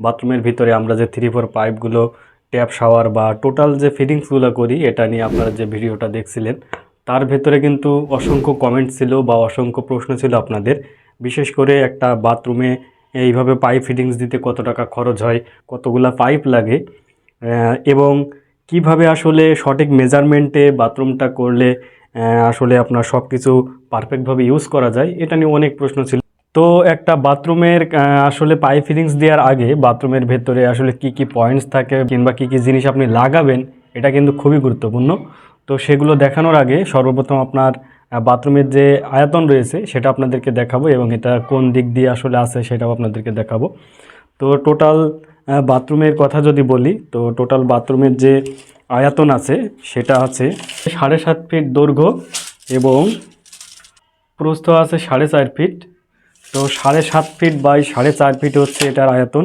বাথরুমের ভিতরে আমরা যে থ্রি ফোর পাইপগুলো ট্যাপ শাওয়ার বা টোটাল যে ফিটিংসগুলো করি, এটা নিয়ে আপনারা যে ভিডিওটা দেখছিলেন, তার ভেতরে কিন্তু অসংখ্য কমেন্ট ছিল বা অসংখ্য প্রশ্ন ছিল আপনাদের। বিশেষ করে একটা বাথরুমে এইভাবে পাইপ ফিটিংস দিতে কত টাকা খরচ হয়, কতগুলা পাইপ লাগে এবং কীভাবে আসলে সঠিক মেজারমেন্টে বাথরুমটা করলে আসলে আপনার সব কিছু পারফেক্টভাবে ইউজ করা যায়, এটা নিয়ে অনেক প্রশ্ন ছিল। তো একটা বাথরুমের আসলে পাইপ ফিটিংস দেওয়ার আগে বাথরুমের ভেতরে আসলে কি কি পয়েন্টস থাকে কিংবা কি কি জিনিস আপনি লাগাবেন, এটা কিন্তু খুবই গুরুত্বপূর্ণ। তো সেগুলো দেখানোর আগে সর্বপ্রথম আপনার বাথরুমের যে আয়তন রয়েছে সেটা আপনাদেরকে দেখাবো এবং এটা কোন দিক দিয়ে আসলে আছে সেটাও আপনাদেরকে দেখাবো। তো টোটাল বাথরুমের কথা যদি বলি, তো টোটাল বাথরুমের যে আয়তন আছে সেটা আছে সাড়ে সাত ফিট দৈর্ঘ্য এবং প্রস্থ আছে সাড়ে চার ফিট। তো সাড়ে সাত ফিট বাই সাড়ে চার ফিট হচ্ছে এটার আয়তন।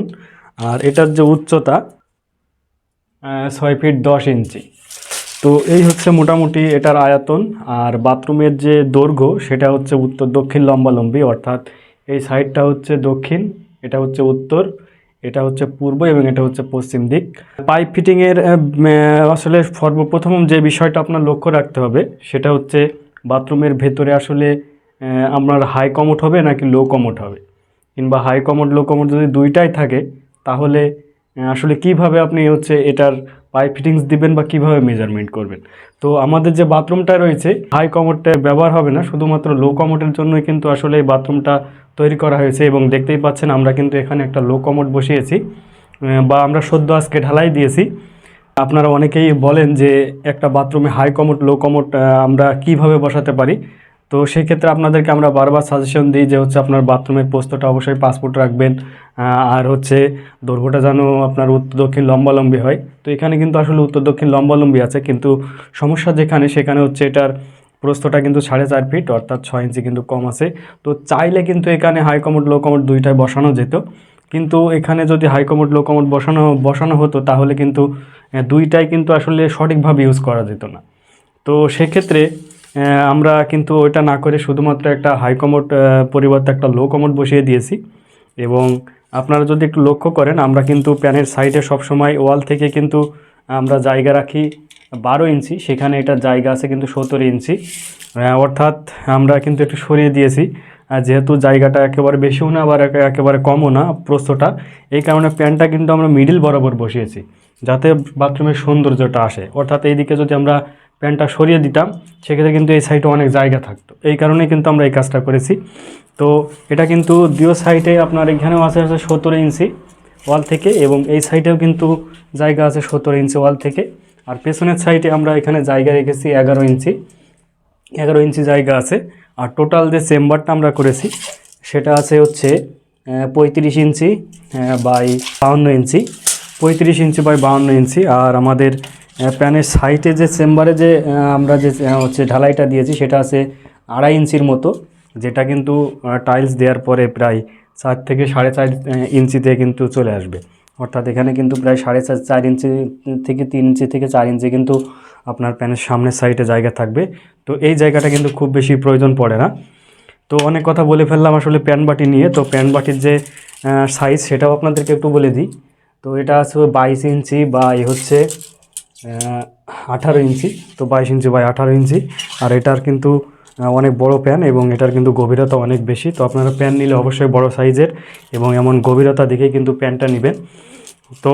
আর এটার যে উচ্চতা ছয় ফিট দশ ইঞ্চি তো এই হচ্ছে মোটামুটি এটার আয়তন। আর বাথরুমের যে দৈর্ঘ্য, সেটা হচ্ছে উত্তর দক্ষিণ লম্বালম্বি, অর্থাৎ এই সাইডটা হচ্ছে দক্ষিণ, এটা হচ্ছে উত্তর, এটা হচ্ছে পূর্ব এবং এটা হচ্ছে পশ্চিম দিক। পাইপ ফিটিংয়ের আসলে সর্বপ্রথম যে বিষয়টা আপনার লক্ষ্য রাখতে হবে, সেটা হচ্ছে বাথরুমের ভেতরে আসলে আপনার হাই কমোট হবে নাকি লো কমোট হবে? কিংবা হাই কমোড লো কমোড যদি দুইটাই থাকে, তাহলে আসলে কীভাবে আপনি হচ্ছে এটার পাইপ ফিটিংস দিবেন বা কীভাবে মেজারমেন্ট করবেন? তো আমাদের যে বাথরুমটা রয়েছে হাই কমোডটা ব্যবহার হবে না, শুধুমাত্র লো কমোডের জন্যই কিন্তু আসলে এই বাথরুমটা তৈরি করা হয়েছে এবং দেখতেই পাচ্ছেন আমরা কিন্তু এখানে একটা লো কমোড বসিয়েছি বা আমরা সদ্য আজকে ঢালাই দিয়েছি। আপনারা অনেকেই বলেন যে একটা বাথরুমে হাই কমোড লো কমোড আমরা কীভাবে বসাতে পারি। তো সেই ক্ষেত্রে আপনাদেরকে আমরা বারবার সাজেশন দিই যে হচ্ছে আপনার বাথরুমের পোস্তটা অবশ্যই পাসপোর্ট রাখবেন আর হচ্ছে দৈর্ঘ্যটা যেন আপনার উত্তর দক্ষিণ লম্বালম্বি হয়। তো এখানে কিন্তু আসলে উত্তর দক্ষিণ লম্বালম্বি আছে, কিন্তু সমস্যা যেখানে সেখানে হচ্ছে এটার প্রস্থটা কিন্তু সাড়ে চার ফিট অর্থাৎ ছয় ইঞ্চি কিন্তু কম আছে। তো চাইলে কিন্তু এখানে হাই কমোড লো কমোড দুইটাই বসানো যেত। কিন্তু এখানে যদি হাই কমোড লো কমোড বসানো বসানো হতো, তাহলে কিন্তু দুইটাই কিন্তু আসলে সঠিকভাবে ইউজ করা যেত না। তো সেক্ষেত্রে আমরা কিন্তু ওইটা না করে শুধুমাত্র একটা হাই কমোড পরিবর্তে একটা লো কমোড বসিয়ে দিয়েছি। এবং আপনারা যদি একটু লক্ষ্য করেন, আমরা কিন্তু প্যানের সাইডে সবসময় ওয়াল থেকে কিন্তু আমরা জায়গা রাখি বারো ইঞ্চি। সেখানে এটার জায়গা আছে কিন্তু সতেরো ইঞ্চি। অর্থাৎ আমরা কিন্তু একটু সরিয়ে দিয়েছি। যেহেতু জায়গাটা একেবারে বেশিও না, আবার একেবারে কমও না প্রস্থটা, এই কারণে প্যানটা কিন্তু আমরা মিডিল বরাবর বসিয়েছি, যাতে বাথরুমের সৌন্দর্যটা আসে। অর্থাৎ এইদিকে যদি আমরা প্যানটা সরিয়ে দিতাম, সেক্ষেত্রে কিন্তু এই সাইডে অনেক জায়গা থাকতো। এই কারণেই কিন্তু আমরা এই কাজটা করেছি। তো এটা কিন্তু দুই সাইডে আপনার এখানেও আছে আছে সতেরো ইঞ্চি ওয়াল থেকে এবং এই সাইডেও কিন্তু জায়গা আছে সতেরো ইঞ্চি ওয়াল থেকে। আর পেছনের সাইডে আমরা এখানে জায়গা রেখেছি এগারো ইঞ্চি। এগারো ইঞ্চি জায়গা আছে। আর টোটাল যে চেম্বারটা আমরা করেছি, সেটা আছে হচ্ছে পঁয়ত্রিশ ইঞ্চি বাই বাউন্ন ইঞ্চি। পঁয়ত্রিশ ইঞ্চি বাই বাউন্ন ইঞ্চি। আর আমাদের প্যানের সাইটে যে চেম্বারে যে আমরা যে হচ্ছে ঢালাইটা দিয়েছি, সেটা আছে আড়াই ইঞ্চির মতো, যেটা কিন্তু টাইলস দেওয়ার পরে প্রায় চার থেকে সাড়ে চার ইঞ্চিতে কিন্তু চলে আসবে। অর্থাৎ এখানে কিন্তু প্রায় সাড়ে চার চার ইঞ্চি থেকে তিন ইঞ্চি থেকে চার ইঞ্চি কিন্তু আপনার প্যানের সামনের সাইডে জায়গা থাকবে। তো এই জায়গাটা কিন্তু খুব বেশি প্রয়োজন পড়ে না। তো অনেক কথা বলে ফেললাম আসলে প্যান বাটি নিয়ে। তো প্যান বাটির যে সাইজ সেটাও আপনাদেরকে একটু বলে দিই। তো এটা আছে বাইশ ইঞ্চি বা এই হচ্ছে আঠারো ইঞ্চি, তো বাইশ ইঞ্চি বাই আঠারো ইঞ্চি। আর এটার কিন্তু অনেক বড় প্যান এবং এটার কিন্তু গভীরতা অনেক বেশি। তো আপনারা প্যান নিলে অবশ্যই বড় সাইজের এবং এমন গভীরতা দেখেই কিন্তু প্যানটা নেবেন। তো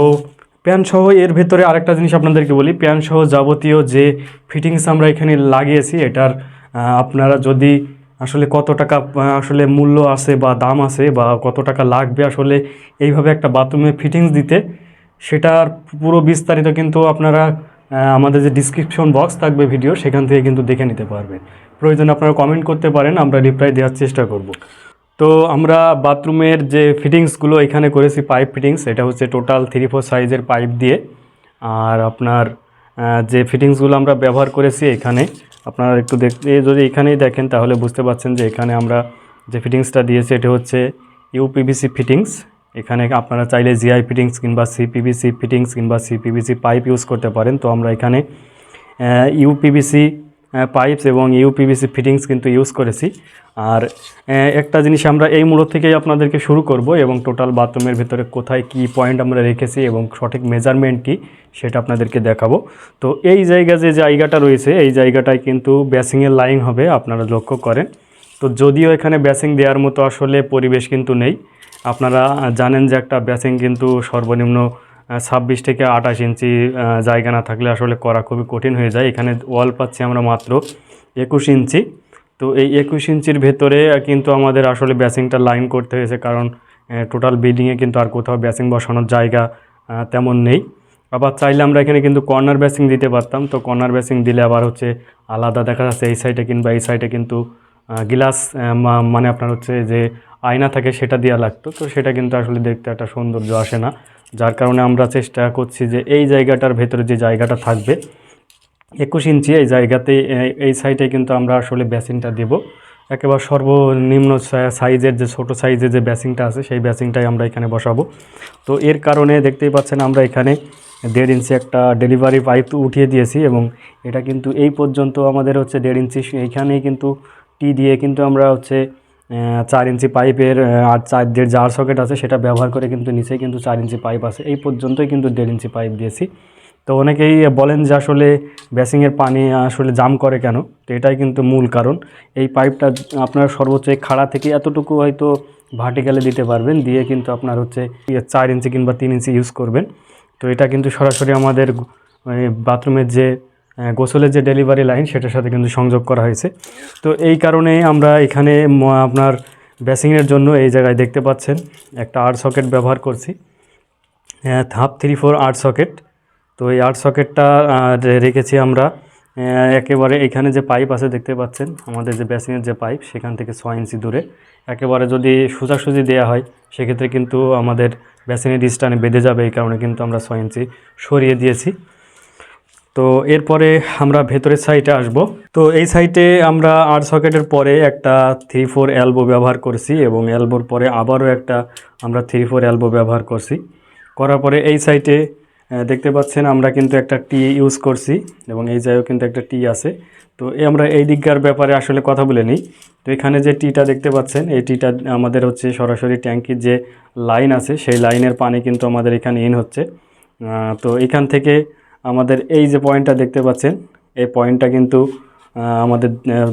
প্যান সহ এর ভেতরে আরেকটা জিনিস আপনাদেরকে বলি। প্যান সহ যাবতীয় যে ফিটিংস আমরা এখানে লাগিয়েছি, এটার আপনারা যদি আসলে কত টাকা আসলে মূল্য আছে বা দাম আছে বা কত টাকা লাগবে, আসলে এইভাবে একটা বাথরুমে ফিটিংস দিতে সেটার পুরো বিস্তারিত কিন্তু আপনারা আমাদের যে ডিসক্রিপশন বক্স থাকবে ভিডিও সেখান থেকে কিন্তু দেখে নিতে পারবেন। প্রয়োজনে আপনারা কমেন্ট করতে পারেন, আমরা রিপ্লাই দেওয়ার চেষ্টা করব। তো আমরা বাথরুমের যে ফিটিংসগুলো এখানে করেছি পাইপ ফিটিংস এটা হচ্ছে টোটাল থ্রি ফোর সাইজের পাইপ দিয়ে। আর আপনার যে ফিটিংসগুলো আমরা ব্যবহার করেছি এখানে, আপনারা একটু দেখতে যদি এখানেই দেখেন, তাহলে বুঝতে পারছেন যে এখানে আমরা যে ফিটিংসটা দিয়েছি, এটা হচ্ছে ইউপিভিসি ফিটিংস এখানে আপনারা চাইলে জিআই ফিটিংস কিংবা সিপিভিসি ফিটিংস কিংবা সিপিভিসি পাইপ ইউজ করতে পারেন। তো আমরা এখানে ইউপিভিসি পাইপস এবং ইউপিভিসি ফিটিংস কিন্তু ইউজ করেছি। আর একটা জিনিস আমরা এই মূলত থেকেই আপনাদেরকে শুরু করব এবং টোটাল বাথরুমের ভিতরে কোথায় কি পয়েন্ট আমরা রেখেছি এবং সঠিক মেজারমেন্ট কি সেটা আপনাদেরকে দেখাবো। তো এই জায়গা যে জায়গাটা রয়েছে, এই জায়গাটায় কিন্তু বেসিংয়ের লাইন হবে, আপনারা লক্ষ্য করেন। তো যদিও এখানে ব্যাসিং দেওয়ার মতো আসলে পরিবেশ কিন্তু নেই আপনারা জানেন যে একটা ব্যাসিং কিন্তু সর্বনিম্ন ছাব্বিশ থেকে আঠাশ ইঞ্চি জায়গা না থাকলে আসলে করা খুবই কঠিন হয়ে যায়। এখানে ওয়াল পাচ্ছি আমরা মাত্র একুশ ইঞ্চি। তো এই একুশ ইঞ্চির ভেতরে কিন্তু আমাদের আসলে ব্যাসিংটা লাইন করতে হয়েছে কারণ টোটাল বিল্ডিংয়ে কিন্তু আর কোথাও ব্যাসিং বসানোর জায়গা তেমন নেই। আবার চাইলে আমরা এখানে কিন্তু কর্নার ব্যাসিং দিতে পারতাম। তো কর্নার ব্যাসিং দিলে আবার হচ্ছে আলাদা দেখা যাচ্ছে এই সাইডে কিংবা এই সাইডে কিন্তু গ্লাস মানে আপনার হচ্ছে যে আয়না থাকে সেটা দেওয়া লাগতো। তো সেটা কিন্তু আসলে দেখতে একটা সৌন্দর্য আসে না। যার কারণে আমরা চেষ্টা করছি যে এই জায়গাটার ভেতরে যে জায়গাটা থাকবে, একুশ ইঞ্চি এই জায়গাতে এই সাইডে কিন্তু আমরা আসলে বেসিনটা দেব। একেবারে সর্বনিম্ন সাইজের যে ছোট সাইজের যে বেসিংটা আছে, সেই বেসিংটাই আমরা এখানে বসাবো। তো এর কারণে দেখতেই পাচ্ছেন আমরা এখানে দেড় ইঞ্চি একটা ডেলিভারি পাইপ উঠিয়ে দিয়েছি এবং এটা কিন্তু এই পর্যন্ত আমাদের হচ্ছে দেড় ইঞ্চি, এইখানেই কিন্তু টি দিয়ে কিন্তু আমরা হচ্ছে চার ইঞ্চি পাইপের আর চার, দেড় জার সকেট আছে, সেটা ব্যবহার করে কিন্তু নিচে কিন্তু চার ইঞ্চি পাইপ আছে। এই পর্যন্তই কিন্তু দেড় ইঞ্চি পাইপ দিয়েছি। তো অনেকেই বলেন যে আসলে বেসিংয়ের পানি আসলে জাম করে কেন? তো এটাই কিন্তু মূল কারণ। এই পাইপটা আপনার সর্বোচ্চ খাড়া থেকে এতটুকু হয়তো ভার্টিক্যালে দিতে পারবেন, দিয়ে কিন্তু আপনার হচ্ছে ইয়ে চার ইঞ্চি কিংবা তিন ইঞ্চি ইউজ করবেন। তো এটা কিন্তু সরাসরি আমাদের বাথরুমের যে গোসলের যে ডেলিভারি লাইন, সেটার সাথে কিন্তু সংযোগ করা হয়েছে। তো এই কারণে আমরা এখানে আপনার বেসিংয়ের জন্য এই জায়গায় দেখতে পাচ্ছেন, একটা আর্ট সকেট ব্যবহার করছি। হাফ থ্রি ফোর আর্ট সকেট। তো এই আর্ট সকেটটা রেখেছি আমরা একেবারে এখানে যে পাইপ আছে দেখতে পাচ্ছেন, আমাদের যে বেসিনের যে পাইপ, সেখান থেকে ছয় ইঞ্চি দূরে। একেবারে যদি সোজাসুজি দেওয়া হয়, সেক্ষেত্রে কিন্তু আমাদের বেসিনের স্টানে বেঁধে যাবে, এই কারণে কিন্তু আমরা ছয় ইঞ্চি সরিয়ে দিয়েছি। তো এরপরে আমরা ভেতরের সাইডে আসব। তো এই সাইটে আমরা আর্ট সকেটের পরে একটা থ্রি ফোর অ্যালবো ব্যবহার করছি এবং অ্যালবোর পরে আবারও একটা আমরা থ্রি ফোর অ্যালবো ব্যবহার করছি। করার পরে এই সাইটে দেখতে পাচ্ছেন আমরা কিন্তু একটা টি ইউজ করছি এবং এই জায়গায় কিন্তু একটা টি আছে। তো আমরা এই দিককার ব্যাপারে আসলে কথা বলে নিই। তো এখানে যে টিটা দেখতে পাচ্ছেন, এই টিটা আমাদের হচ্ছে সরাসরি ট্যাঙ্কির যে লাইন আছে, সেই লাইনের পানি কিন্তু আমাদের এখানে ইন হচ্ছে। তো এখান থেকে আমাদের এই যে পয়েন্টটা দেখতে পাচ্ছেন, এই পয়েন্টটা কিন্তু আমাদের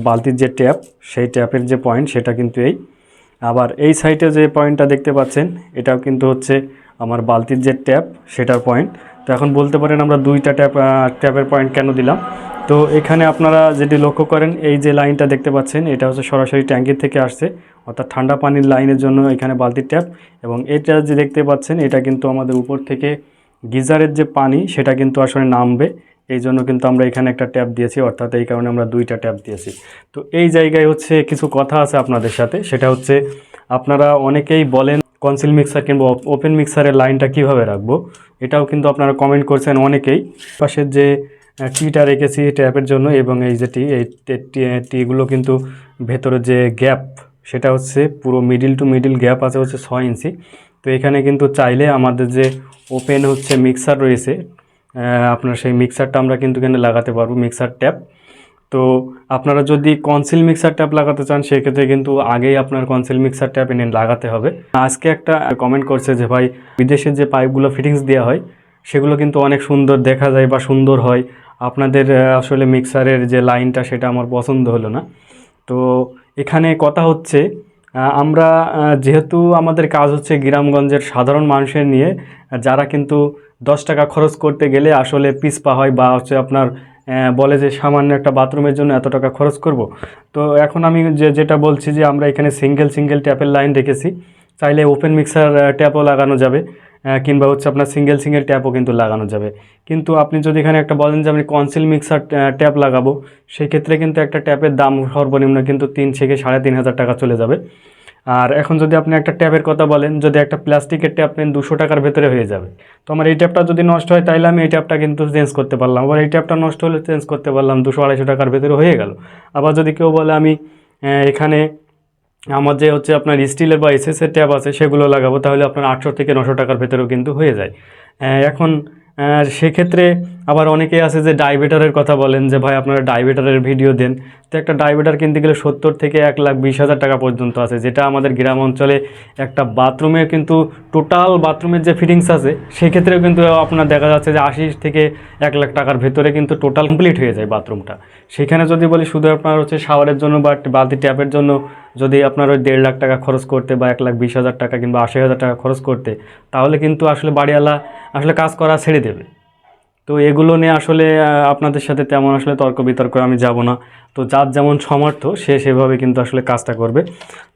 বালতির যে ট্যাপ, সেই ট্যাপের যে পয়েন্ট, সেটা কিন্তু এই। আবার এই সাইডে যে পয়েন্টটা দেখতে পাচ্ছেন, এটাও কিন্তু হচ্ছে আমার বালতির যে ট্যাপ, সেটার পয়েন্ট। তো এখন বলতে পারেন আমরা দুইটা ট্যাপ ট্যাপের পয়েন্ট কেন দিলাম? তো এখানে আপনারা যেটি লক্ষ্য করেন, এই যে লাইনটা দেখতে পাচ্ছেন, এটা হচ্ছে সরাসরি ট্যাঙ্কির থেকে আসছে, অর্থাৎ ঠান্ডা পানির লাইনের জন্য এখানে বালতির ট্যাপ। এবং এটা যে দেখতে পাচ্ছেন, এটা কিন্তু আমাদের উপর থেকে গিজারের যে পানি, সেটা কিন্তু আসলে নামবে। এই জন্য কিন্তু আমরা এখানে একটা ট্যাপ দিয়েছি, অর্থাৎ এই কারণে আমরা দুইটা ট্যাপ দিয়েছি। তো এই জায়গায় হচ্ছে কিছু কথা আছে আপনাদের সাথে। সেটা হচ্ছে, আপনারা অনেকেই বলেন কনসিল মিক্সার কিংবা ওপেন মিক্সারের লাইনটা কীভাবে রাখব? এটাও কিন্তু আপনারা কমেন্ট করছেন অনেকেই। পাশের যে টিটা রেখেছি ট্যাপের জন্য এবং এই যে টি এই টিগুলো কিন্তু ভেতরে যে গ্যাপ সেটা হচ্ছে পুরো মিডিল টু মিডিল গ্যাপ আছে হচ্ছে ছয় ইঞ্চি। তো এখানে কিন্তু চাইলে আমাদের যে ওপেন হচ্ছে মিক্সার রয়েছে আপনার সেই মিক্সারটা আমরা কিন্তু এখানে লাগাতে পারব মিক্সার ট্যাপ তো আপনারা যদি কনসিল মিক্সার ট্যাপ লাগাতে চান, সেক্ষেত্রে কিন্তু আগেই আপনার কনসিল মিক্সার ট্যাপ এনে লাগাতে হবে। আজকে একটা কমেন্ট করছে যে, ভাই, বিদেশের যে পাইপগুলো ফিটিংস দেওয়া হয়, সেগুলো কিন্তু অনেক সুন্দর দেখা যায় বা সুন্দর হয়। আপনাদের আসলে মিক্সারের যে লাইনটা সেটা আমার পছন্দ হলো না। তো এখানে কথা হচ্ছে আমরা যেহেতু আমাদের কাজ হচ্ছে গ্রামগঞ্জের সাধারণ মানুষের নিয়ে যারা কিন্তু দশ টাকা খরচ করতে গেলে আসলে পিসপা হয় বা হচ্ছে আপনার বলে যে সামান্য একটা বাথরুমের জন্য এত টাকা খরচ করব। তো এখন আমি যে, যেটা বলছি যে আমরা এখানে সিঙ্গেল সিঙ্গেল ট্যাপের লাইন রেখেছি। চাইলে ওপেন মিক্সার ট্যাপও লাগানো যাবে। কিংবা হচ্ছে আপনার সিঙ্গেল সিঙ্গেল ট্যাপও কিন্তু লাগানো যাবে। কিন্তু আপনি যদি এখানে একটা বলেন যে, আমি কনসিল মিক্সার ট্যাপ লাগাবো সেই ক্ষেত্রে কিন্তু একটা ট্যাপের দাম সর্বনিম্ন কিন্তু তিন থেকে সাড়ে তিন হাজার টাকা চলে যাবে। আর এখন যদি আপনি একটা ট্যাপের কথা বলেন, যদি একটা প্লাস্টিকের ট্যাপ নেন, দুশো টাকার ভেতরে হয়ে যাবে। তো আমার এই ট্যাপটা যদি নষ্ট হয় তাহলে আমি এই ট্যাপটা কিন্তু চেঞ্জ করতে পারলাম। আবার এই ট্যাপটা নষ্ট হলে চেঞ্জ করতে পারলাম, দুশো আড়াইশো টাকার ভেতরে হয়ে গেল। আবার যদি কেউ বলে, আমি এখানে আমার যে হচ্ছে আপনার স্টিলের বা এসএসের ট্যাব আছে, সেগুলো লাগাবো, তাহলে আপনার আটশো থেকে নশো টাকার ভেতরেও কিন্তু হয়ে যায়। এখন সেক্ষেত্রে আবার অনেকেই আছে যে ডাইভেটারের কথা বলেন যে, ভাই, আপনারা ডাইভেটারের ভিডিও দেন। তো একটা ডাইভেটার কিনতে গেলে সত্তর থেকে এক লাখ বিশ হাজার টাকা পর্যন্ত আছে, যেটা আমাদের গ্রাম অঞ্চলে একটা বাথরুমে কিন্তু টোটাল বাথরুমের যে ফিটিংস আছে, সেক্ষেত্রেও কিন্তু আপনার দেখা যাচ্ছে যে আশি থেকে এক লাখ টাকার ভেতরে কিন্তু টোটাল কমপ্লিট হয়ে যায় বাথরুমটা সেখানে যদি বলি শুধু আপনার হচ্ছে শাওয়ারের জন্য বা বালতি ট্যাপের জন্য, যদি আপনার ওই দেড় লাখ টাকা খরচ করতে বা এক লাখ বিশ হাজার টাকা কিংবা আশি হাজার টাকা খরচ করতে, তাহলে কিন্তু আসলে বাড়িওয়ালা আসলে কাজ করা ছেড়ে দেবে। তো এগুলো নিয়ে আসলে আপনাদের সাথে তেমন আসলে তর্ক বিতর্ক আমি যাব না। তো যার যেমন সমর্থ সে সেভাবে কিন্তু আসলে কাজটা করবে।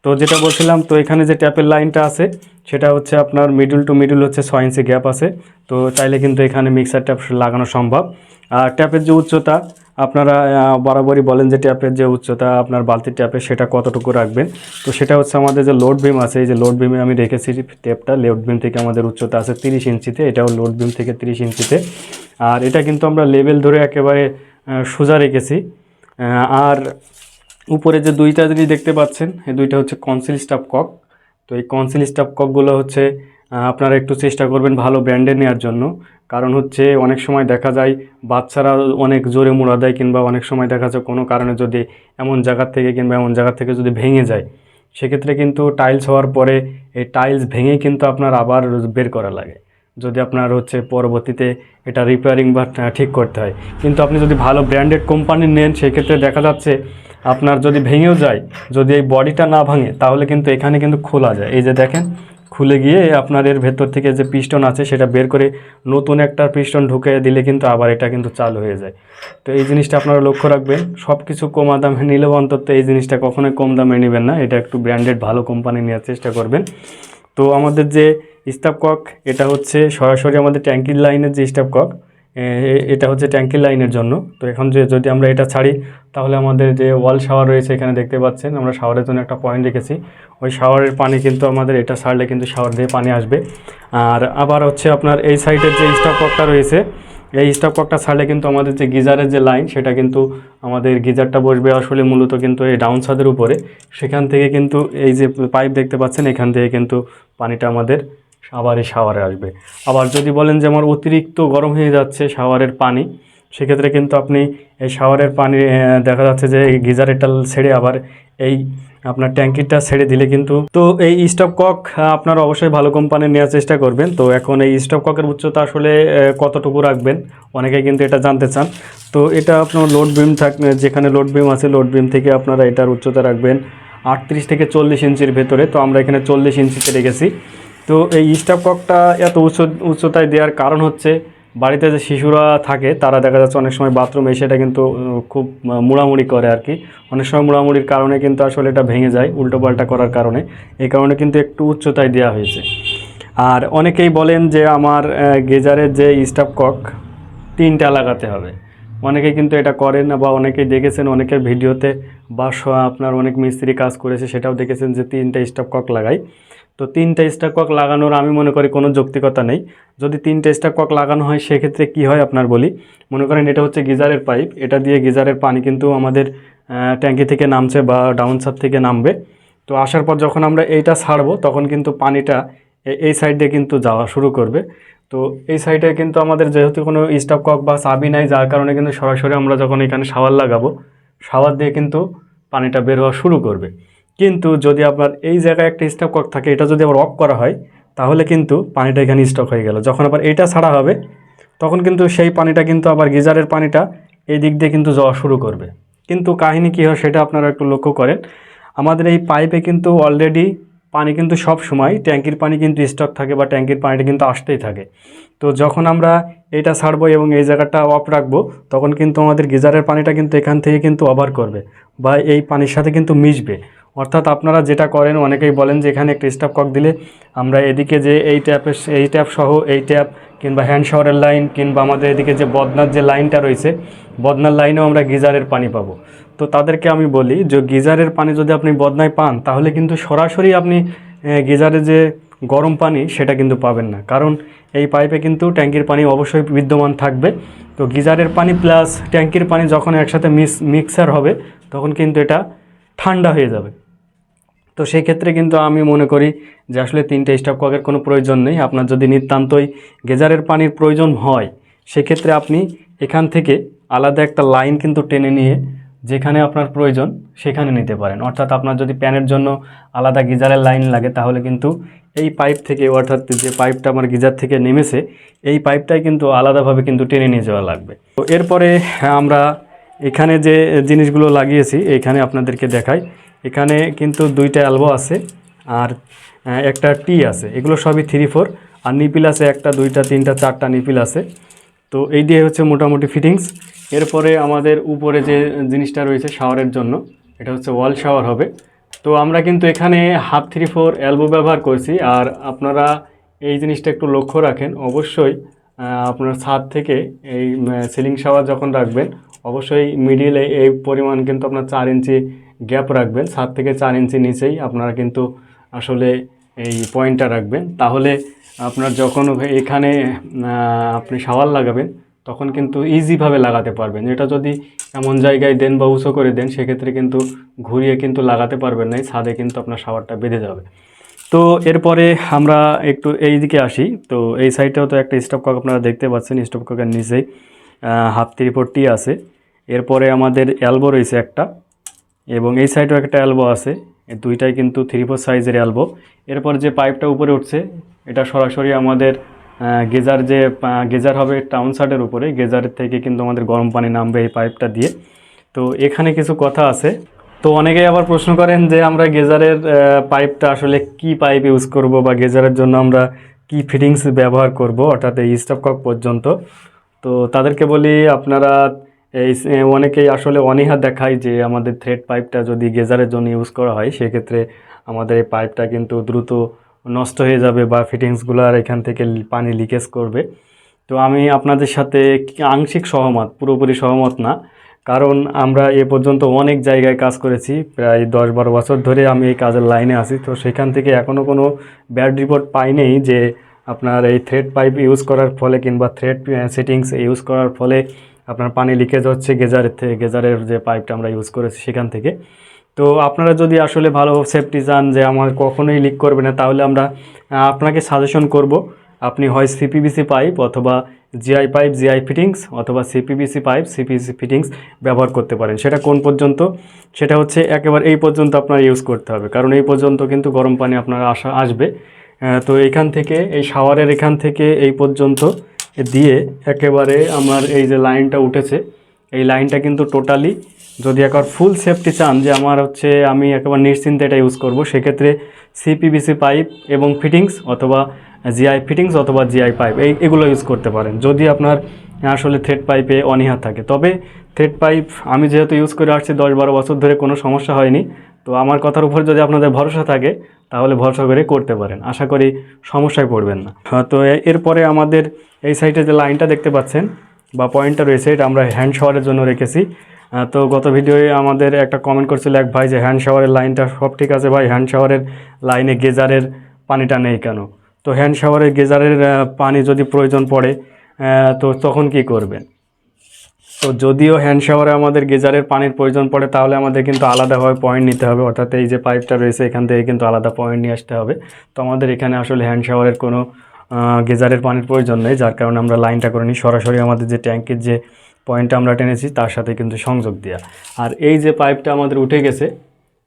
তো যেটা বলছিলাম, তো এখানে যে ট্যাপের লাইনটা আছে, সেটা হচ্ছে আপনার মিডল টু মিডল হচ্ছে ছয় ইঞ্চি গ্যাপ আছে। তো চাইলে কিন্তু এখানে মিক্সার ট্যাপ লাগানো সম্ভব। আর ট্যাপের যে উচ্চতা, আপনারা বরাবরই বলেন যে ট্যাপের যে উচ্চতা, আপনার বালতির ট্যাপে সেটা কতটুকু রাখবেন। তো সেটা হচ্ছে আমাদের যে লোড বিম আছে, এই যে লোড বিমে আমি রেখেছি ট্যাপটা লোড বিম থেকে আমাদের উচ্চতা আছে তিরিশ ইঞ্চিতে এটাও লোড বিম থেকে তিরিশ ইঞ্চিতে আর এটা কিন্তু আমরা লেভেল ধরে একেবারে সোজা রেখেছি। আর উপরে যে দুইটা জিনিস দেখতে পাচ্ছেন, এই দুইটা হচ্ছে কনসিল স্টাফ কক তো এই কনসিল স্টাফ ককগুলো হচ্ছে আপনারা একটু চেষ্টা করবেন ভালো ব্র্যান্ডের নেওয়ার জন্য। কারণ হচ্ছে অনেক সময় দেখা যায় বাচ্চারা অনেক জোরে মোড়া দেয় কিংবা অনেক সময় দেখা যায় কোনো কারণে যদি এমন জায়গার থেকে কিংবা এমন জায়গা থেকে যদি ভেঙে যায়, সেক্ষেত্রে কিন্তু টাইলস হওয়ার পরে এই টাইলস ভেঙে কিন্তু আপনার আবার বের করা লাগে। যদি আপনার হচ্ছে পরবর্তীতে এটা রিপেয়ারিং বা ঠিক করতে হয়। কিন্তু আপনি যদি ভালো ব্র্যান্ডেড কোম্পানির নেন, সেক্ষেত্রে দেখা যাচ্ছে আপনার যদি ভেঙেও যায়, যদি এই বডিটা না ভাঙে, তাহলে কিন্তু এখানে কিন্তু খোলা যায়। এই যে দেখেন, খুলে গিয়ে আপনার এর ভেতর থেকে যে পিস্টন আছে, সেটা বের করে নতুন একটা পিস্টন ঢুকে দিলে কিন্তু আবার এটা কিন্তু চালু হয়ে যায়। তো এই জিনিসটা আপনারা লক্ষ্য রাখবেন সব কিছু কমা দামে নিলেও অন্তত এই জিনিসটা কখনোই কম দামে নেবেন না। এটা একটু ব্র্যান্ডেড ভালো কোম্পানি নেওয়ার চেষ্টা করবেন। তো আমাদের যে স্টাফ কক এটা হচ্ছে সরাসরি আমাদের ট্যাঙ্কির লাইনের যে স্টাফ কক এটা হচ্ছে ট্যাঙ্কির লাইনের জন্য। তো এখন যে, যদি আমরা এটা ছাড়ি, তাহলে আমাদের যে ওয়াল শাওয়ার রয়েছে এখানে দেখতে পাচ্ছেন, আমরা শাওয়ারের জন্য একটা পয়েন্ট রেখেছি। ওই শাওয়ারের পানি কিন্তু আমাদের এটা ছাড়লে কিন্তু শাওয়ার দিয়ে পানি আসবে। আর আবার হচ্ছে আপনার এই সাইডের যে স্টাফ ককটা রয়েছে এই স্টাফ ককটা ছাড়লে কিন্তু আমাদের যে গিজারের যে লাইন সেটা কিন্তু আমাদের গিজারটা বসবে আসলে মূলত কিন্তু এই ডাউন ছাদের উপরে। সেখান থেকে কিন্তু এই যে পাইপ দেখতে পাচ্ছেন, এখান থেকে কিন্তু পানিটা আমাদের আবার এই শাওয়ারে আসবে। আবার যদি বলেন যে আমার অতিরিক্ত গরম হয়ে যাচ্ছে শাওয়ারের পানি, সেক্ষেত্রে কিন্তু আপনি এই শাওয়ারের পানি দেখা যাচ্ছে যে গিজারেরটা ছেড়ে আবার এই আপনার ট্যাঙ্কিটা ছেড়ে দিলে কিন্তু তো এই স্টপ কক আপনার অবশ্যই ভালো কোম্পানির নেওয়ার চেষ্টা করবেন। তো এখন এই স্টপ ককের উচ্চতা আসলে কতটুকু রাখবেন? অনেকে কিন্তু এটা জানতে চান। তো এটা আপনার লোড বিম থাক যেখানে লোড বিম আছে লোড বিম থেকে আপনারা এটার উচ্চতা রাখবেন আটত্রিশ থেকে চল্লিশ ইঞ্চির ভেতরে। তো আমরা এখানে চল্লিশ ইঞ্চিতে রেখেছি। তো এই স্টাফ ককটা এত উচ্চ, উচ্চতায় দেওয়ার কারণ হচ্ছে বাড়িতে যে শিশুরা থাকে, তারা দেখা যাচ্ছে অনেক সময় বাথরুমে এসে এটা কিন্তু খুব মুড়ামুড়ি করে আর কি অনেক সময় মুড়ামুড়ির কারণে কিন্তু আসলে এটা ভেঙে যায়, উল্টোপাল্টা করার কারণে। এই কারণে কিন্তু একটু উচ্চতায় দেওয়া হয়েছে। আর অনেকেই বলেন যে আমার গেজারের যে স্টাফ কক তিনটা লাগাতে হবে। অনেকে কিন্তু এটা করেন বা অনেকেই দেখেছেন, অনেকের ভিডিওতে বা আপনার অনেক মিস্ত্রি কাজ করেছে, সেটাও দেখেছেন যে তিনটা স্টাফ কক লাগাই তো তিনটা স্টাফ কক লাগানোর আমি মনে করি কোনো যৌক্তিকতা নেই। যদি তিনটা স্টাফ কক লাগানো হয়, সেক্ষেত্রে কি হয় আপনার বলি? মনে করেন এটা হচ্ছে গিজারের পাইপ। এটা দিয়ে গিজারের পানি কিন্তু আমাদের ট্যাঙ্কি থেকে নামছে বা ডাউন সাপ থেকে নামবে। তো আসার পর যখন আমরা এইটা ছাড়বো, তখন কিন্তু পানিটা এই সাইডে কিন্তু যাওয়া শুরু করবে। তো এই সাইডে কিন্তু আমাদের যেহেতু কোনো স্টপ কক বা চাবি নাই, যার কারণে কিন্তু সরাসরি আমরা যখন এখানে শাওয়ার লাগাবো, শাওয়ার দিয়ে কিন্তু পানিটা বের হওয়া শুরু করবে। কিন্তু যদি আপনার এই জায়গায় একটা স্টপ কক থাকে, এটা যদি আবার অফ করা হয়, তাহলে কিন্তু পানিটা এখানে স্টক হয়ে গেল। যখন আবার এইটা ছাড়া হবে, তখন কিন্তু সেই পানিটা কিন্তু আবার গিজারের পানিটা এই দিক দিয়ে কিন্তু যাওয়া শুরু করবে। কিন্তু কাহিনী কী হয় সেটা আপনারা একটু লক্ষ্য করেন। আমাদের এই পাইপে কিন্তু অলরেডি পানি কিন্তু সব সময় ট্যাঙ্কির পানি কিন্তু স্টক থাকে বা ট্যাঙ্কির পানিটা কিন্তু আসতেই থাকে। তো যখন আমরা এটা ছাড়বো এবং এই জায়গাটা অফ রাখব, তখন কিন্তু আমাদের গিজারের পানিটা কিন্তু এখান থেকে কিন্তু ওভার করবে বা এই পানির সাথে কিন্তু মিশবে। অর্থাৎ আপনারা যেটা করেন, অনেকেই বলেন যে এখানে একটা স্টাফ কক দিলে আমরা এদিকে যে এই ট্যাপের এই ট্যাপ সহ এই ট্যাপ কিংবা হ্যান্ড শাওয়ারের লাইন কিংবা আমাদের এদিকে যে বদনার যে লাইনটা রয়েছে, বদনার লাইনেও আমরা গিজারের পানি পাবো। তো তাদেরকে আমি বলি যে গিজারের পানি যদি আপনি বদনায় পান, তাহলে কিন্তু সরাসরি আপনি গিজারে যে গরম পানি, সেটা কিন্তু পাবেন না। কারণ এই পাইপে কিন্তু ট্যাঙ্কির পানি অবশ্যই বিদ্যমান থাকবে। তো গিজারের পানি প্লাস ট্যাঙ্কির পানি যখন একসাথে মিক্স মিক্সার হবে, তখন কিন্তু এটা ঠান্ডা হয়ে যাবে। তো সেই ক্ষেত্রে কিন্তু আমি মনে করি যে আসলে তিনটে স্টপ ককের কোনো প্রয়োজন নেই। আপনার যদি নিতান্তই গেজারের পানির প্রয়োজন হয়, সেক্ষেত্রে আপনি এখান থেকে আলাদা একটা লাইন কিন্তু টেনে নিয়ে যেখানে আপনার প্রয়োজন সেখানে নিতে পারেন। অর্থাৎ আপনার যদি প্যানের জন্য আলাদা গিজারের লাইন লাগে, তাহলে কিন্তু এই পাইপ থেকে, অর্থাৎ যে পাইপটা আমার গিজার থেকে নেমেছে, এই পাইপটাই কিন্তু আলাদাভাবে কিন্তু টেনে নিয়ে যাওয়া লাগবে। তো এরপরে আমরা এখানে যে জিনিসগুলো লাগিয়েছি এখানে আপনাদেরকে দেখাই। এখানে কিন্তু দুইটা অ্যালবো আছে আর একটা টি আছে। এগুলো সবই থ্রি ফোর। আর নিপিল আছে একটা, দুইটা, তিনটা, চারটা নিপিল আছে। তো এই দিয়ে হচ্ছে মোটামুটি ফিটিংস। এরপরে আমাদের উপরে যে জিনিসটা রয়েছে শাওয়ারের জন্য, এটা হচ্ছে ওয়াল শাওয়ার হবে। তো আমরা কিন্তু এখানে হাফ থ্রি ফোর অ্যালবো ব্যবহার করছি। আর আপনারা এই জিনিসটা একটু লক্ষ্য রাখেন। অবশ্যই আপনার ছাদ থেকে এই সিলিং শাওয়ার যখন রাখবেন অবশ্যই মিডিলে এই পরিমাণ কিন্তু আপনার চার ইঞ্চি গ্যাপ রাখবেন। সাত থেকে চার ইঞ্চি নিচেই আপনারা কিন্তু আসলে এই পয়েন্টটা রাখবেন। তাহলে আপনার যখন এখানে আপনি শাওয়ার লাগাবেন, তখন কিন্তু ইজিভাবে লাগাতে পারবেন। এটা যদি এমন জায়গায় দেন বা উঁচু করে দেন, সেক্ষেত্রে কিন্তু ঘুরিয়ে কিন্তু লাগাতে পারবেন না ছাদে কিন্তু আপনার শাওয়ারটা বেঁধে যাবে। তো এরপরে আমরা একটু এই দিকে আসি। তো এই সাইডেও তো একটা স্টপ কক আপনারা দেখতে পাচ্ছেন স্টপ ককের নিচেই। হাফ ত্রিপট্টি আছে। এরপরে আমাদের অ্যালবো রয়েছে একটা, এবং এই সাইডেও একটা অ্যালবো আছে। দুইটাই কিন্তু থ্রি ফোর সাইজের অ্যালবো এরপর যে পাইপটা উপরে উঠছে, এটা সরাসরি আমাদের গেজার যে গেজার হবে টাউন সাইডের উপরে। গেজারের থেকে কিন্তু আমাদের গরম পানি নামবে এই পাইপটা দিয়ে। তো এখানে কিছু কথা আছে। তো অনেকেই আবার প্রশ্ন করেন যে আমরা গেজারের পাইপটা আসলে কি পাইপ ইউজ করব বা গেজারের জন্য আমরা কি ফিটিংস ব্যবহার করব, অর্থাৎ এই স্টপ কক পর্যন্ত। তো তাদেরকে বলি, আপনারা এই অনেকেই আসলে অনীহা দেখায় যে আমাদের থ্রেড পাইপটা যদি গেজারের জন্য ইউজ করা হয়, সেক্ষেত্রে আমাদের এই পাইপটা কিন্তু দ্রুত নষ্ট হয়ে যাবে বা ফিটিংসগুলো আর এখান থেকে পানি লিকেজ করবে। তো আমি আপনাদের সাথে আংশিক সহমত, পুরোপুরি সহমত না। কারণ আমরা এ পর্যন্ত অনেক জায়গায় কাজ করেছি, প্রায় দশ বারো বছর ধরে আমি এই কাজের লাইনে আছি। তো সেখান থেকে এখনও কোনো ব্যাড রিপোর্ট পাইনি যে আপনার এই থ্রেড পাইপ ইউজ করার ফলে কিংবা থ্রেড সেটিংস ইউজ করার ফলে আপনার পানি লিকেজ হচ্ছে গেজারের থেকে গেজারের যে পাইপটা আমরা ইউজ করেছি সেখান থেকে। তো আপনারা যদি আসলে ভালো সেফটি চান যে আমার কখনোই লিক করবে না, তাহলে আমরা আপনাকে সাজেশন করব, আপনি হয় সিপিবিসি পাইপ অথবা জিআই পাইপ জিআই ফিটিংস অথবা সিপিবিসি পাইপ সিপিবিসি ফিটিংস ব্যবহার করতে পারেন। সেটা কোন পর্যন্ত? সেটা হচ্ছে একেবারে এই পর্যন্ত আপনার ইউজ করতে হবে। কারণ এই পর্যন্ত কিন্তু গরম পানি আপনার আসা, আসবে। তো এখান থেকে, এই শাওয়ারের এখান থেকে এই পর্যন্ত দিয়ে একেবারে আমার এই যে লাইনটা উঠেছে, এই লাইনটা কিন্তু টোটালি যদি একবার ফুল সেফটি চান যে আমার হচ্ছে আমি একেবারে নিশ্চিন্তে এটা ইউজ করব, সেক্ষেত্রে সিপিবিসি পাইপ এবং ফিটিংস অথবা জিআই ফিটিংস অথবা জিআই পাইপ এই এগুলো ইউজ করতে পারেন। যদি আপনার আসলে থ্রেড পাইপে অনীহা থাকে। তবে থ্রেড পাইপ আমি যেহেতু ইউজ করে আসছি দশ বারো বছর ধরে, কোনো সমস্যা হয়নি। তো আমার কথার উপর যদি আপনাদের ভরসা থাকে তাহলে ভরসা করে করতে পারেন। আশা করি সমস্যায় পড়বেন না। হ্যাঁ, তো এরপরে আমাদের এই সাইডে যে লাইনটা দেখতে পাচ্ছেন বা পয়েন্টটা রয়েছে এটা আমরা হ্যান্ড শাওয়ারের জন্য রেখেছি। তো গত ভিডিওয়ে আমাদের একটা কমেন্ট করছিল এক ভাই যে হ্যান্ড শাওয়ারের লাইনটা সব ঠিক আছে ভাই? হ্যান্ড শাওয়ারের লাইনে গেজারের পানিটা নেই কেন? তো হ্যান্ড শাওয়ারের গেজারের পানি যদি প্রয়োজন পড়ে তো তখন কি করবেন? তো যদিও হ্যান্ড শাওয়ারে আমাদের গেজারের পানির প্রয়োজন পড়ে, তাহলে আমাদের কিন্তু আলাদাভাবে পয়েন্ট নিতে হবে। অর্থাৎ এই যে পাইপটা রয়েছে, এখান থেকে কিন্তু আলাদা পয়েন্ট নিয়ে আসতে হবে। তো আমাদের এখানে আসলে হ্যান্ড শাওয়ারের কোনো গেজারের পানির প্রয়োজন নেই, যার কারণে আমরা লাইনটা করে নিই। সরাসরি আমাদের যে ট্যাঙ্কের যে পয়েন্টটা আমরা টেনেছি, তার সাথে কিন্তু সংযোগ দেওয়া আর এই যে পাইপটা আমাদের উঠে গেছে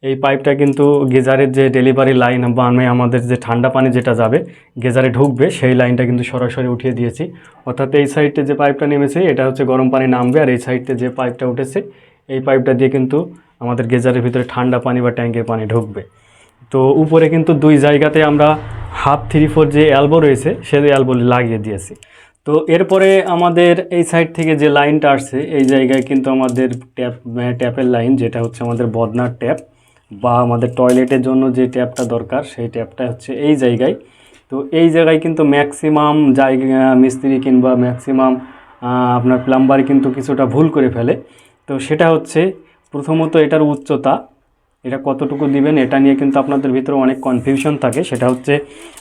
এই পাইপটা কিন্তু গেজারের যে ডেলিভারি লাইন বা আমি আমাদের যে ঠান্ডা পানি যেটা যাবে, গেজারে ঢুকবে, সেই লাইনটা কিন্তু সরাসরি উঠিয়ে দিয়েছি। অর্থাৎ এই সাইডে যে পাইপটা নেমেছে, এটা হচ্ছে গরম পানি নামবে আর এই সাইডে যে পাইপটা উঠেছে, এই পাইপটা দিয়ে কিন্তু আমাদের গেজারের ভিতরে ঠান্ডা পানি বা ট্যাঙ্কের পানি ঢুকবে। তো উপরে কিন্তু দুই জায়গাতে আমরা হাফ থ্রি ফোর যে অ্যালবো রয়েছে, সেই অ্যালবো লাগিয়ে দিয়েছি। তো এরপরে আমাদের এই সাইড থেকে যে লাইনটা আসছে, এই জায়গায় কিন্তু আমাদের ট্যাপ ট্যাপের লাইন যেটা হচ্ছে আমাদের বদনার ট্যাপ বা আমাদের টয়লেটের জন্য যে ট্যাপটা দরকার, সেই ট্যাপটা হচ্ছে এই জায়গায়। তো এই জায়গায় কিন্তু ম্যাক্সিমাম জায়গা, মিস্ত্রি কিংবা ম্যাক্সিমাম আপনার প্লাম্বার কিন্তু কিছুটা ভুল করে ফেলে। তো সেটা হচ্ছে প্রথমত এটার উচ্চতা, এটা কতটুকু দিবেন, এটা নিয়ে কিন্তু আপনাদের ভিতরে অনেক কনফিউশন থাকে। সেটা হচ্ছে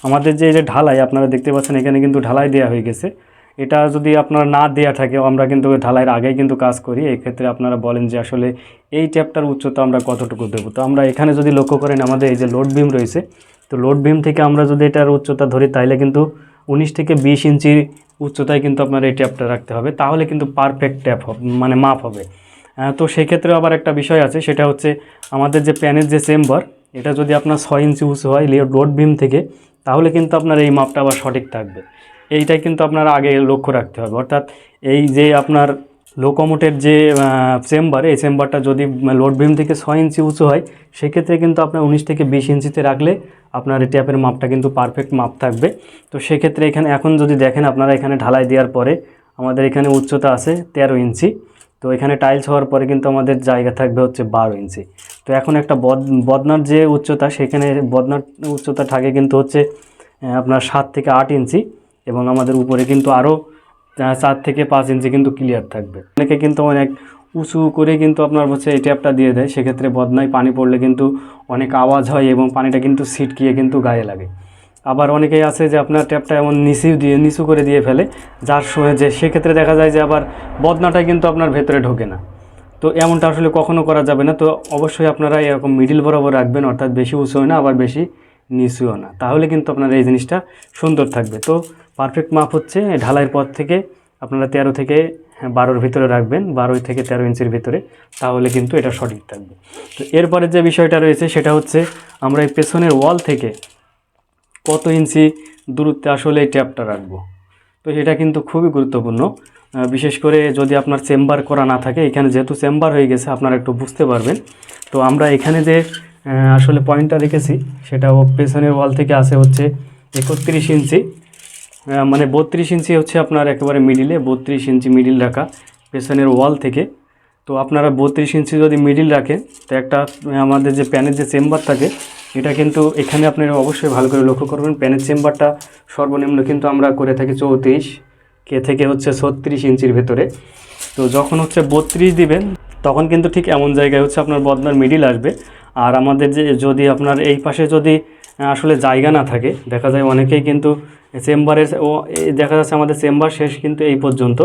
আমাদের যে যে ঢালাই, আপনারা দেখতে পাচ্ছেন এখানে কিন্তু ঢালাই দেওয়া হয়ে গেছে। এটা যদি আপনার না দেওয়া থাকে, আমরা কিন্তু ঢালাইয়ের আগেই কিন্তু কাজ করি। এই ক্ষেত্রে আপনারা বলেন যে আসলে এই ট্যাপটার উচ্চতা আমরা কতটুকু দেবো? তো আমরা এখানে যদি লক্ষ্য করেন, আমাদের এই যে লোড বিম রয়েছে, তো লোড বিম থেকে আমরা যদি এটার উচ্চতা ধরি তাহলে কিন্তু উনিশ থেকে বিশ ইঞ্চি উচ্চতায় কিন্তু আপনার এই ট্যাপটা রাখতে হবে। তাহলে কিন্তু পারফেক্ট ট্যাপ মানে মাপ হবে। তো সেই ক্ষেত্রে আবার একটা বিষয় আছে, সেটা হচ্ছে আমাদের যে প্যানের যে চেম্বার, এটা যদি আপনার ছয় ইঞ্চি উঁচু হয় লোড বিম থেকে, তাহলে কিন্তু আপনার এই মাপটা আবার সঠিক থাকবে। এইটাই কিন্তু আপনার আগে লক্ষ্য রাখতে হবে। অর্থাৎ এই যে আপনার লোকোমোটের যে চেম্বার এই চেম্বারটা যদি লোড বিম থেকে ছয় ইঞ্চি উঁচু হয়, সেক্ষেত্রে কিন্তু আপনার উনিশ থেকে বিশ ইঞ্চিতে রাখলে আপনার ট্যাপের মাপটা কিন্তু পারফেক্ট মাপ থাকবে। তো সেক্ষেত্রে এখানে, এখন যদি দেখেন আপনারা এখানে ঢালাই দেওয়ার পরে, আমাদের এখানে উচ্চতা আছে তেরো ইঞ্চি। তো এখানে টাইলস হওয়ার পরে কিন্তু আমাদের জায়গা থাকবে হচ্ছে বারো ইঞ্চি। তো এখন একটা বদ, বদনার যে উচ্চতা, সেখানে বদনার উচ্চতা থাকে কিন্তু হচ্ছে আপনার সাত থেকে আট ইঞ্চি। এবং আমাদের উপরে কিন্তু আরও চার থেকে পাঁচ ইঞ্চি কিন্তু ক্লিয়ার থাকবে। অনেকে কিন্তু অনেক উঁচু করে কিন্তু আপনার হচ্ছে এই ট্যাপটা দিয়ে দেয়, সেক্ষেত্রে বদনায় পানি পড়লে কিন্তু অনেক আওয়াজ হয় এবং পানিটা কিন্তু ছিটকিয়ে কিন্তু গায়ে লাগে। আবার অনেকেই আছে যে আপনার ট্যাপটা এমন নিচু দিয়ে, নিচু করে দিয়ে ফেলে, যার সময় যে সেক্ষেত্রে দেখা যায় যে আবার বদনাটা কিন্তু আপনার ভেতরে ঢোকে না। তো এমনটা আসলে কখনো করা যাবে না। তো অবশ্যই আপনারা এরকম মিডিল বরাবর রাখবেন, অর্থাৎ বেশি উঁচুও না, আবার বেশি নিচুও না। তাহলে কিন্তু আপনার এই জিনিসটা সুন্দর থাকবে। তো পারফেক্ট মাপ হচ্ছে ঢালাইয়ের পর থেকে আপনারা তেরো থেকে বারোর ভিতরে রাখবেন, বারোই থেকে তেরো ইঞ্চির ভিতরে, তাহলে কিন্তু এটা সঠিক থাকবে। তো এরপরে যে বিষয়টা রয়েছে সেটা হচ্ছে আমরা এই পেছনের ওয়াল থেকে কত ইঞ্চি দূরত্বে আসলে এই ট্যাপটা রাখব। তো এটা কিন্তু খুবই গুরুত্বপূর্ণ। বিশেষ করে যদি আপনার চেম্বার করা না থাকে, এখানে যেহেতু চেম্বার হয়ে গেছে, আপনারা একটু বুঝতে পারবেন। তো আমরা এখানে যে আসলে পয়েন্টটা রেখেছি সেটা পেছনের ওয়াল থেকে আসে হচ্ছে একত্রিশ ইঞ্চি। মানে বত্রিশ ইঞ্চি হচ্ছে আপনার একেবারে মিডিলে বত্রিশ ইঞ্চি মিডিল রাখা পেছনের ওয়াল থেকে। তো আপনারা বত্রিশ ইঞ্চি যদি মিডিল রাখেন, তো একটা আমাদের যে প্যানের যে চেম্বার থাকে, এটা কিন্তু এখানে আপনারা অবশ্যই ভালো করে লক্ষ্য করবেন। প্যানের চেম্বারটা সর্বনিম্ন কিন্তু আমরা করে থাকি চৌত্রিশ, কে থেকে হচ্ছে ছত্রিশ ইঞ্চির ভেতরে। তো যখন হচ্ছে বত্রিশ দিবেন, তখন কিন্তু ঠিক এমন জায়গায় হচ্ছে আপনার বদনার মিডিল আসবে। আর আমাদের যে, যদি আপনার এই পাশে যদি আসলে জায়গা না থাকে। দেখা যায় অনেকেই কিন্তু চেম্বারের ও দেখা যাচ্ছে আমাদের চেম্বার শেষ কিন্তু এই পর্যন্ত।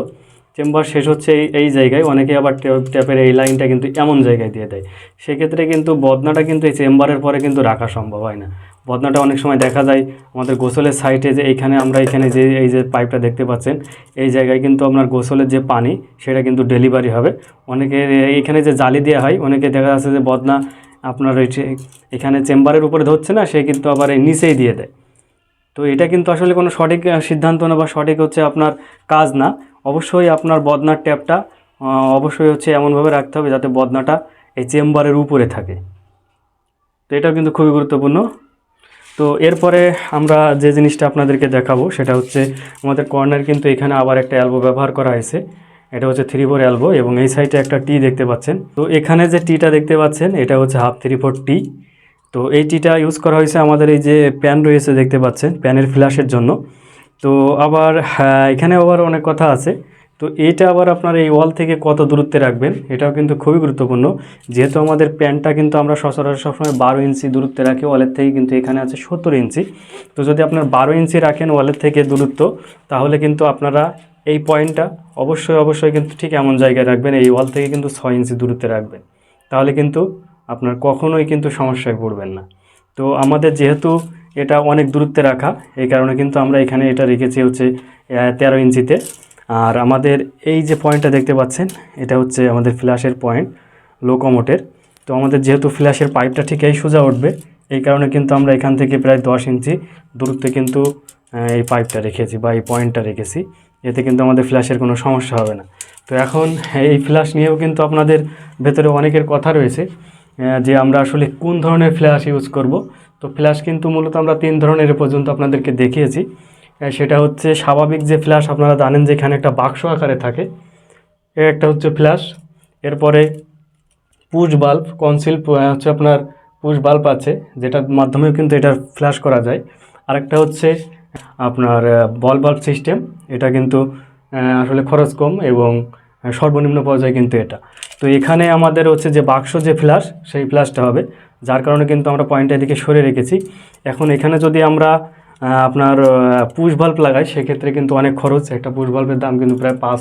চেম্বার শেষ হচ্ছে এই এই জায়গায়। অনেকে আবার ট্যাপ- ট্যাপের এই লাইনটা কিন্তু এমন জায়গায় দিয়ে দেয়। সেক্ষেত্রে কিন্তু বদনাটা কিন্তু এই চেম্বারের পরে কিন্তু রাখা সম্ভব হয় না। বদনাটা অনেক সময় দেখা যায় আমাদের গোসলের সাইডে যে এইখানে আমরা এখানে যে, এই যে পাইপটা দেখতে পাচ্ছেন, এই জায়গায় কিন্তু আপনার গোসলের যে পানি, সেটা কিন্তু ডেলিভারি হবে। অনেকে এইখানে যে জালি দেওয়া হয়, অনেকে দেখা যাচ্ছে যে বদনা আপনার ওই এখানে চেম্বারের উপরে ধরছে না, সে কিন্তু আবার এই নিচেই দিয়ে দেয়। তো এটা কিন্তু আসলে কোনো সঠিক সিদ্ধান্ত না বা সঠিক হচ্ছে আপনার কাজ না। অবশ্যই আপনার বদনার ট্যাপটা অবশ্যই হচ্ছে এমনভাবে রাখতে হবে যাতে বদনাটা এই চেম্বারের উপরে থাকে। তো এটাও কিন্তু খুবই গুরুত্বপূর্ণ। তো এরপরে আমরা যে জিনিসটা আপনাদেরকে দেখাবো, সেটা হচ্ছে আমাদের কর্নার কিন্তু এখানে আবার একটা অ্যালবো ব্যবহার করা হয়েছে। এটা হচ্ছে থ্রি ফোর অ্যালবো এবং এই সাইডে একটা টি দেখতে পাচ্ছেন। তো এখানে যে টিটা দেখতে পাচ্ছেন এটা হচ্ছে হাফ থ্রি ফোর টি তো এই টিটা ইউজ করা হয়েছে আমাদের এই যে প্যান রয়েছে দেখতে পাচ্ছেন প্যানের ফ্ল্যাশের জন্য। তো আবার হ্যাঁ, এখানে আবার অনেক কথা আছে। তো এটা আবার আপনার এই ওয়াল থেকে কত দূরত্বে রাখবেন এটাও কিন্তু খুবই গুরুত্বপূর্ণ। যেহেতু আমাদের প্যানটা কিন্তু আমরা সচরাচর সবসময় বারো ইঞ্চি দূরত্বে রাখি ওয়ালের থেকে কিন্তু এখানে আছে সত্তর ইঞ্চি। তো যদি আপনার বারো ইঞ্চি রাখেন ওয়ালের থেকে দূরত্ব তাহলে কিন্তু আপনারা এই পয়েন্টটা অবশ্যই অবশ্যই কিন্তু ঠিক এমন জায়গায় রাখবেন, এই ওয়াল থেকে কিন্তু ছয় ইঞ্চি দূরত্বে রাখবেন। তাহলে কিন্তু আপনার কখনোই কিন্তু সমস্যায় পড়বেন না। তো আমাদের যেহেতু এটা অনেক দূরত্বে রাখা, এই কারণে কিন্তু আমরা এখানে এটা রেখেছি হচ্ছে তেরো ইঞ্চিতে। আর আমাদের এই যে পয়েন্টটা দেখতে পাচ্ছেন, এটা হচ্ছে আমাদের ফ্ল্যাশের পয়েন্ট, লোকোমোটের। তো আমাদের যেহেতু ফ্ল্যাশের পাইপটা ঠিক এই সোজা উঠবে, এই কারণে কিন্তু আমরা এখান থেকে প্রায় দশ ইঞ্চি দূরত্বে কিন্তু এই পাইপটা রেখেছি বা এই পয়েন্টটা রেখেছি। এতে কিন্তু আমাদের ফ্ল্যাশের কোনো সমস্যা হবে না। তো এখন এই ফ্ল্যাশ নিয়েও কিন্তু আপনাদের ভেতরে অনেকের কথা রয়েছে যে আমরা আসলে কোন ধরনের ফ্ল্যাশ ইউজ করব। তো ফ্ল্যাশ কিন্তু মূলত আমরা তিন ধরনের পর্যন্ত আপনাদেরকে দেখিয়েছি। সেটা হচ্ছে স্বাভাবিক যে ফ্ল্যাশ আপনারা জানেন যে এখানে একটা বাক্স আকারে থাকে একটা হচ্ছে ফ্ল্যাশ এরপরে পুশ বাল্ব কনসিল হচ্ছে আপনার পুশ বাল্ব আছে, যেটার মাধ্যমেও কিন্তু এটা ফ্ল্যাশ করা যায়। আরেকটা হচ্ছে আপনার বল বাল্ব সিস্টেম এটা কিন্তু আসলে খরচ কম এবং সর্বনিম্ন পর্যায়ে কিন্তু এটা। তো এখানে আমাদের হচ্ছে যে বাক্স যে ফ্ল্যাশ সেই ফ্ল্যাশটা হবে, যার কারণে কিন্তু আমরা পয়েন্টের দিকে সরে রেখেছি। এখন এখানে যদি আমরা আপনার পুশ বাল্ব লাগাই, সেক্ষেত্রে কিন্তু অনেক খরচ। একটা পুশ বাল্বের দাম কিন্তু প্রায় পাঁচ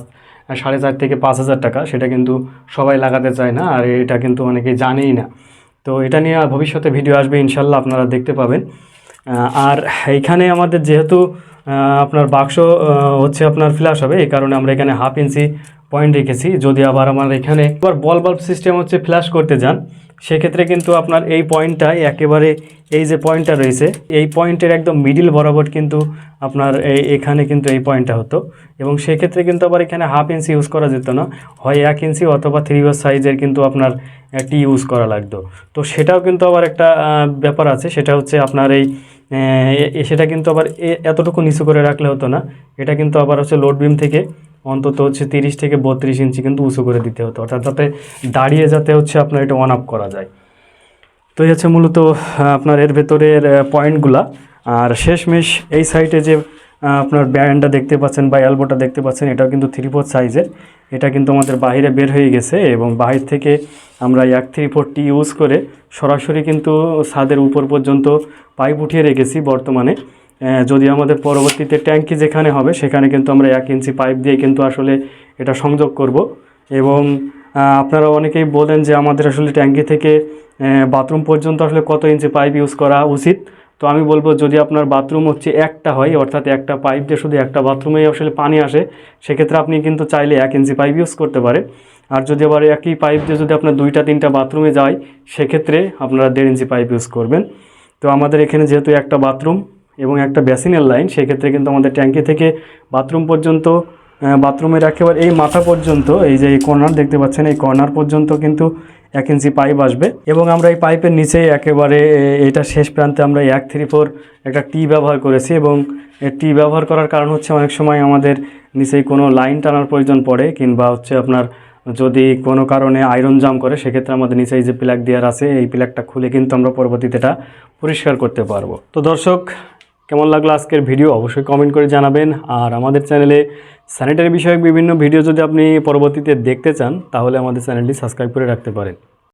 সাড়ে চার থেকে পাঁচ হাজার টাকা। সেটা কিন্তু সবাই লাগাতে চায় না, আর এটা কিন্তু অনেকেই জানেই না। তো এটা নিয়ে ভবিষ্যতে ভিডিও আসবে, ইনশাল্লাহ আপনারা দেখতে পাবেন। আর এইখানে আমাদের যেহেতু আপনার বাক্স হচ্ছে আপনার ফ্ল্যাশ হবে, এই কারণে আমরা এখানে হাফ ইঞ্চি পয়েন্ট রেখেছি। যদি আবার আমার এখানে আবার বল বাল্ব সিস্টেম হচ্ছে ফ্ল্যাশ করতে যান, সেক্ষেত্রে কিন্তু আপনার এই পয়েন্টটাই একেবারে এই যে পয়েন্টটা রয়েছে, এই পয়েন্টের একদম মিডিল বরাবর কিন্তু আপনার এই এখানে কিন্তু এই পয়েন্টটা হতো। এবং সেক্ষেত্রে কিন্তু আবার এখানে হাফ ইঞ্চি ইউজ করা যেত না, হয় এক ইঞ্চি অথবা থ্রি ওয়ার সাইজের কিন্তু আপনার টি ইউজ করা লাগতো। তো সেটাও কিন্তু আবার একটা ব্যাপার আছে, সেটা হচ্ছে আপনার এই সেটা কিন্তু আবার এতটুকু নিচু করে রাখলে হতো না। এটা কিন্তু আবার হচ্ছে লোড বিম থেকে অন্তত হচ্ছে তিরিশ থেকে বত্রিশ ইঞ্চি কিন্তু উঁচু করে দিতে হতো। অর্থাৎ যাতে দাঁড়িয়ে যাতে হচ্ছে আপনার এটা অন আপ করা যায়। তো এই হচ্ছে মূলত আপনার এর ভেতরের পয়েন্টগুলা আর শেষমেশ এই সাইটে যে আপনার ব্যান্ডটা দেখতে পাচ্ছেন বা এলবোটা দেখতে পাচ্ছেন, এটাও কিন্তু থ্রি ফোর সাইজের এটা কিন্তু আমাদের বাইরে বের হয়ে গেছে এবং বাহির থেকে আমরা এক থ্রি ফোরটি ইউজ করে সরাসরি কিন্তু ছাদের উপর পর্যন্ত পাইপ উঠিয়ে রেখেছি বর্তমানে। যদি আমাদের পরবর্তীতে ট্যাঙ্কি যেখানে হবে, সেখানে কিন্তু আমরা এক ইঞ্চি পাইপ দিয়ে কিন্তু আসলে এটা সংযোগ করব। এবং আপনারা অনেকেই বলেন যে আমাদের আসলে ট্যাঙ্কি থেকে বাথরুম পর্যন্ত আসলে কত ইঞ্চি পাইপ ইউজ করা উচিত। তো আমি বলব যদি আপনার বাথরুম হচ্ছে একটা হয়, অর্থাৎ একটা পাইপ দিয়ে শুধু একটা বাথরুমেই আসলে পানি আসে, সেক্ষেত্রে আপনি কিন্তু চাইলে এক ইঞ্চি পাইপ ইউজ করতে পারেন। আর যদি আবার একই পাইপ দিয়ে যদি আপনার দুইটা, তিনটা বাথরুমে যায়, সেক্ষেত্রে আপনারা দেড় ইঞ্চি পাইপ ইউজ করবেন। তো আমাদের এখানে যেহেতু একটা বাথরুম এবং একটা বেসিনের লাইন, সেক্ষেত্রে কিন্তু আমাদের ট্যাঙ্কি থেকে বাথরুম পর্যন্ত বাথরুমের একেবারে এই মাথা পর্যন্ত, এই যে এই কর্নার দেখতে পাচ্ছেন, এই কর্নার পর্যন্ত কিন্তু এক ইঞ্চি পাইপ আসবে এবং আমরা এই পাইপের নিচে একেবারে এটা শেষ প্রান্তে আমরা এক থ্রি ফোর একটা টি ব্যবহার করেছি এবং টি ব্যবহার করার কারণ হচ্ছে অনেক সময় আমাদের নিচেই কোনো লাইন টানার প্রয়োজন পড়ে কিংবা হচ্ছে আপনার যদি কোনো কারণে আয়রন জাম করে, সেক্ষেত্রে আমাদের নিচে এই যে প্লাগ দেওয়ার আছে, এই প্লাগটা খুলে কিন্তু আমরা পরবর্তীতে এটা পরিষ্কার করতে পারব। তো দর্শক, কেমন লাগল আজকের ভিডিও অবশ্যই কমেন্ট করে জানাবেন। আর আমাদের চ্যানেলে স্যানিটারি বিষয়ক বিভিন্ন ভিডিও যদি আপনি পরবর্তীতে দেখতে চান, তাহলে আমাদের চ্যানেলটি সাবস্ক্রাইব করে রাখতে পারেন।